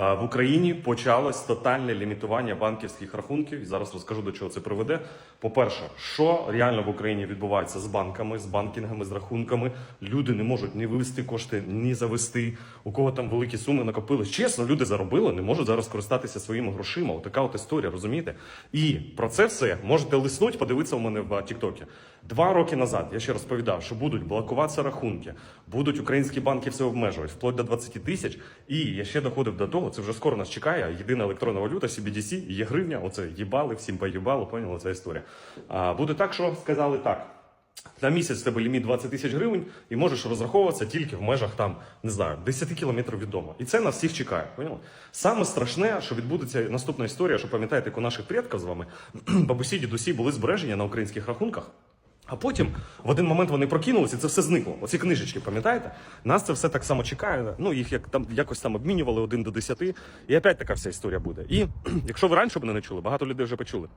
В Україні почалось тотальне лімітування банківських рахунків. Зараз розкажу до чого це приведе. По-перше, що реально в Україні відбувається з банками, з банкінгами, з рахунками. Люди не можуть ні вивести кошти, ні завести. У кого там великі суми накопились. Чесно, люди заробили, не можуть зараз користатися своїми грошима. Отака от історія, розумієте? І про це все можете лиснуть, подивитися у мене в Тіктокі. Два роки назад я ще розповідав, що будуть блокуватися рахунки, будуть українські банки все обмежувати, вплоть до 20 тисяч. І я ще доходив до того, це вже скоро нас чекає. Єдина електронна валюта, CBDC, є гривня. Оце їбали, всім поїбало, поняли ця історія. А буде так, що сказали так. На місяць в тебе ліміт 20 тисяч гривень, і можеш розраховуватися тільки в межах там, не знаю, 10 кілометрів від дому. І це нас всіх чекає. Поняли? Саме страшне, що відбудеться наступна історія, що пам'ятаєте, як у наших предків з вами бабусі, дідусі були збережені на українських рахунках. А потім в один момент вони прокинулися, і це все зникло. Оці книжечки, пам'ятаєте? Нас це все так само чекає. Ну їх як там якось там обмінювали один до десяти. І опять така вся історія буде. І якщо ви раніше мене не чули, багато людей вже почули.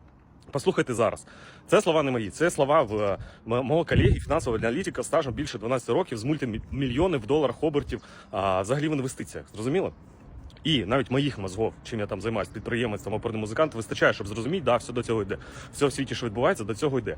Послухайте зараз. Це слова не мої, це слова в е, мого колеги, фінансового аналітика, стажем більше 12 років з мультимільйони в доларах обертів, а взагалі в інвестиціях. Зрозуміло? І навіть моїх мозгов, чим я там займаюся, підприємець, оперний музикант, вистачає, щоб зрозуміти, да, все до цього йде. Все в світі, що відбувається, до цього йде.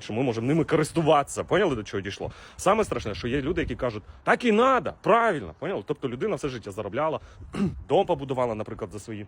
що ми можемо ними користуватися. Поняли до чого дійшло? Саме страшне, що є люди, які кажуть, так і надо, правильно, поняли? Тобто людина все життя заробляла, дом побудувала, наприклад, за свої.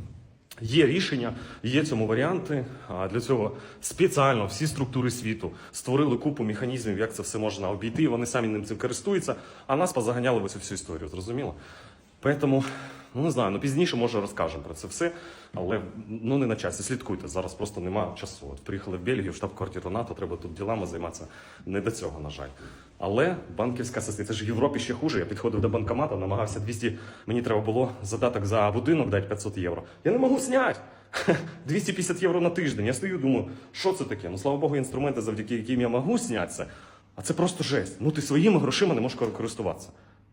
Є рішення, є цьому варіанти. А для цього спеціально всі структури світу створили купу механізмів, як це все можна обійти. Вони самі ним цим користуються, а нас позаганяли в цю всю історію. Зрозуміло? Тому, ну не знаю, ну пізніше може розкажемо про це все, але ну не на часі. Слідкуйте. Зараз просто немає часу. От приїхали в Бельгію, в штаб-квартиру НАТО, треба тут ділами займатися. Не до цього, на жаль. Але банківська система, це ж в Європі ще хуже. Я підходив до банкомата, намагався 200, мені треба було задаток за будинок дати 500 євро. Я не можу зняти. 250 євро на тиждень. Я стою, думаю, що це таке? Ну слава Богу, інструменти, завдяки яким я можу зняти це. А це просто жесть. Ну ти своїми грошима не можеш користуватися.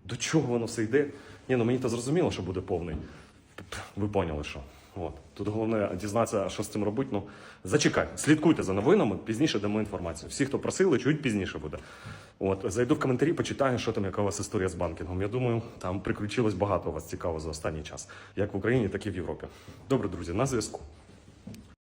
До чого воно все йде? Ні, ну мені то зрозуміло, що буде повний. Ви поняли, що. От. Тут головне дізнатися, що з цим робити. Ну, зачекайте, слідкуйте за новинами, пізніше дамо інформацію. Всі, хто просили, чуть пізніше буде. От, зайду в коментарі, почитаю, що там, яка у вас історія з банкінгом. Я думаю, там приключилось багато у вас цікаво за останній час, як в Україні, так і в Європі. Добре, друзі, на зв'язку.